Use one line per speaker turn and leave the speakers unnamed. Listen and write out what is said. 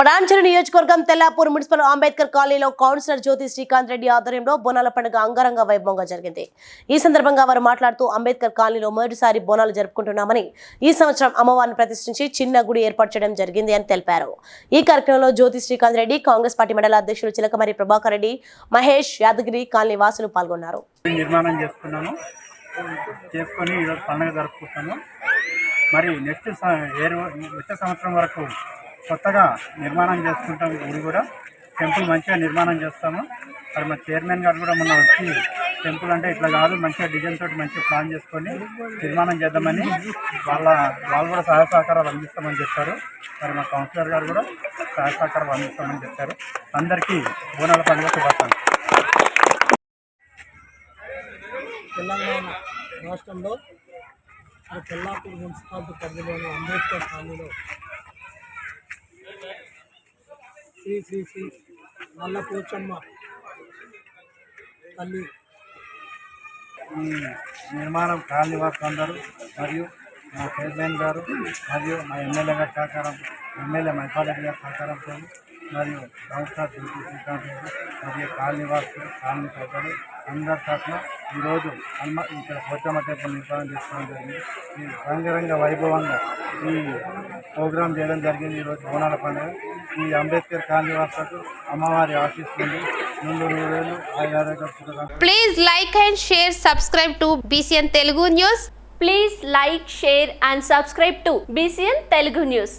పడాంచల నియోజకవర్గం తెల్లాపూర్ మున్సిపల్ అంబేద్కర్ కాలనీలో కౌన్సిలర్ జ్యోతి శ్రీకాంత్ రెడ్డి ఆధ్వర్యంలో బోనాల పండుగ అంగరంగ వైభవంగా జరిగింది. ఈ సందర్భంగా వారు మాట్లాడుతూ అంబేద్కర్ కాలనీలో మొదటిసారి బోనాలు జరుపుకుంటున్నామని ఈ సంవత్సరం అమ్మవారిని ప్రతిష్ఠించి చిన్న గుడి ఏర్పాటు చేయడం జరిగింది అని తెలిపారు. ఈ కార్యక్రమంలో జ్యోతి శ్రీకాంత్ రెడ్డి కాంగ్రెస్ పార్టీ మండల అధ్యక్షులు చిలకమరి ప్రభాకర్ రెడ్డి మహేష్ యాదగిరి కాలనీ వాసులు పాల్గొన్నారు.
నిర్మాణం చేసుకున్నాము చేసుకొని ఈరోజు పండుగ జరుపుకుంటాము మరి నెక్స్ట్ వచ్చే సంవత్సరం వరకు కొత్తగా నిర్మాణం చేసుకుంటాం గుడి కూడా. టెంపుల్ మంచిగా నిర్మాణం చేస్తాము. మరి మా చైర్మన్ గారు కూడా మొన్న వచ్చి టెంపుల్ అంటే ఇట్లా కాదు మంచిగా డిజైన్ తోటి మంచిగా ప్లాన్ చేసుకొని నిర్మాణం చేద్దామని వాళ్ళ వాళ్ళు కూడా సహాయ సహకారాలు అందిస్తామని చెప్పారు. మరి మా కౌన్సిలర్ గారు కూడా సహాయ సహకారాలు అందిస్తామని చెప్పారు. అందరికీ బోనాల పండుగ శుభాకాంక్షలు.
తెలంగాణ రాష్ట్రంలో తెల్లాపూర్ మున్సిపాలిటీ పరిధిలోని అంబేద్కర్ కాలనీలో శ్రీ శ్రీ శ్రీ తల్లి.
ఈ నిర్మాణం కాలనీ వాసులు అందరూ మరియు మా చైర్మన్ గారు మరియు మా ఎమ్మెల్యే గారి సహకారం ఎమ్మెల్యే మైపాలరెడ్డి గారి సహకారంతో మరియు సంస్థ జ్యోతి మరియు కాలనీ వాసులు కాలనీ ప్రజలు అందరి తరఫున ఈరోజు హనుమ ఇక్కడ పోచమ్మ టెంపుల్ నిర్మాణం చేసుకోవడం జరిగింది. ఈ రంగరంగ వైభవంగా ఈ ప్రోగ్రాం చేయడం జరిగింది ఈరోజు బోనాల పండుగ. ఈ అంబేద్కర్ కాలనీ వాసులకు అమ్మవారి ఆశిస్తుంది
please like and share subscribe to BCN Telugu news
please like share and subscribe to BCN Telugu news